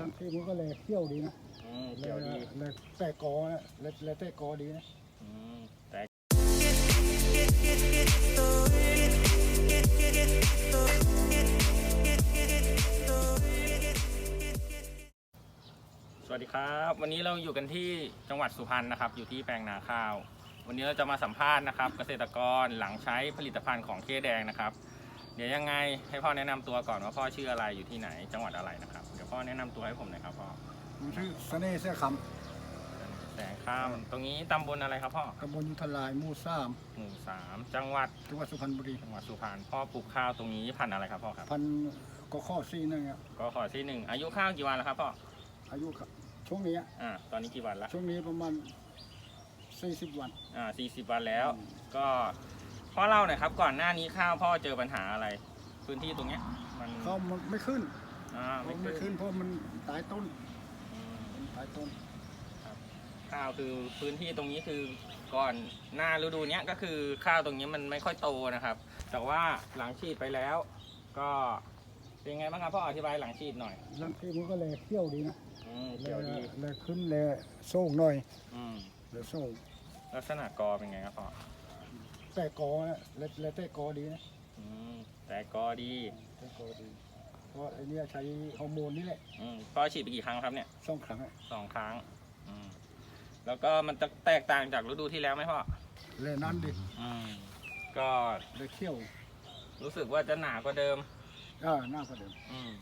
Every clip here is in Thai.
บางทีมันก็เลยเที่ยวดีนะอืมเกี่ยวดีเลยแต่กอนะเลยเลยแต่กอดีนะ อืมแต่ สวัสดีครับ วันนี้เราอยู่กันที่จังหวัดสุพรรณนะครับ อยู่ที่แปลงนาข้าว วันนี้เราจะมาสัมภาษณ์นะครับ เกษตรกรหลังใช้ผลิตภัณฑ์ของเคแดงนะครับ เดี๋ยวยังไงให้พ่อแนะนำตัวก่อนว่าพ่อชื่ออะไรอยู่ที่ไหนจังหวัดอะไรนะครับเดี๋ยวพ่อแนะนำตัวให้ผมหน่อยครับพ่อมันชื่อเสน่ห์เสื้อคแสงข้ามตรงนี้ตำบลอะไรครับพ่อำตำบลยุทธลายหมู่สามหมู่สามจังหวัดจังหวัดสุพรรณบุรีจังหวัดสุพรรณพ่อปลูกข้าวตรงนี้พันธุ์อะไรครับพ่อครับพันก็ข้อซี่นึงอะก็ขอที่หนึ่งอายุข้าวกี่วันแล้วครับพ่ออายุครับช่วงนี้อะอ่าตอนนี้กี่วันละช่วงนี้ประมาณสี่สิบวันอ่าสี่สิบวันแล้ว ก็ พ่อเล่าหน่อยครับก่อนหน้านี้ข้าวพ่อเจอปัญหาอะไร พื้นที่ตรงเนี้ย มันเขามันไม่ขึ้นอ่าไม่มันไม่ขึ้ขึ้นนเพราะมันตายต้นอืมมันตายต้นข้าวคือพื้นที่ตรงนี้คือก่อนหน้าฤดูเนี้ยก็คือข้าวตรงนี้มันไม่ค่อยโตนะครับ แต่ว่าหลังฉีดไปแล้ว ก็เป็นไงบ้างครับพ่ออธิบายหลังฉีดหน่อยบางทีมันก็เลยเที่ยวดีนะอืมเกี่ยวดีเลยเลยขึ้นเลยโซ่งหน่อยอืมเลยโซ่งลักษณะกอเป็นไงครับพ่อ แต่กอนะเลยเลยแต่กอดีนะอืมแต่กอดีแต่กอดีเพราะไอ้เนี่ยใช้ฮอร์โมนนี่แหละอืมพ่อฉีดไปกี่ครั้งครับเนี่ยสองครั้งอะสองครั้งอืมแล้วก็มันจะแตกต่างจากฤดูที่แล้วไหมพ่อเลยนั่นดิอืมก็เลยเที่ยวรู้สึกว่าจะหนากว่าเดิม อ่าหน้ากว่าเดิมอืม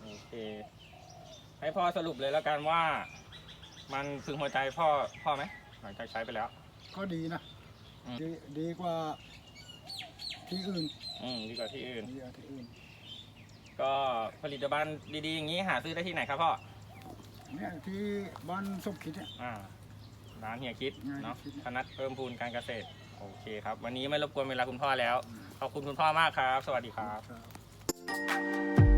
โอเค ให้พ่อสรุปเลยแล้วกันว่า มันพึงหัวใจพ่อพ่อไหมหลังจากใช้ไปแล้ว ก็ดีนะอืม ดีดีกว่าที่อื่นอืมดีกว่าที่อื่น ดีกว่าที่อื่นก็ผลิตภัณฑ์ดีๆอย่างนี้หาซื้อได้ที่ไหนครับพ่อ เนี่ยที่บ้านสมคิดเนี่ย อ่าร้านเฮียคิดร้านเฮียเนาะคิดธนัทเพิ่มพูนการเกษตร โอเคครับ วันนี้ไม่รบกวนเวลาคุณพ่อแล้ว ขอบคุณคุณพ่อมากครับ สวัสดีครับ ครับ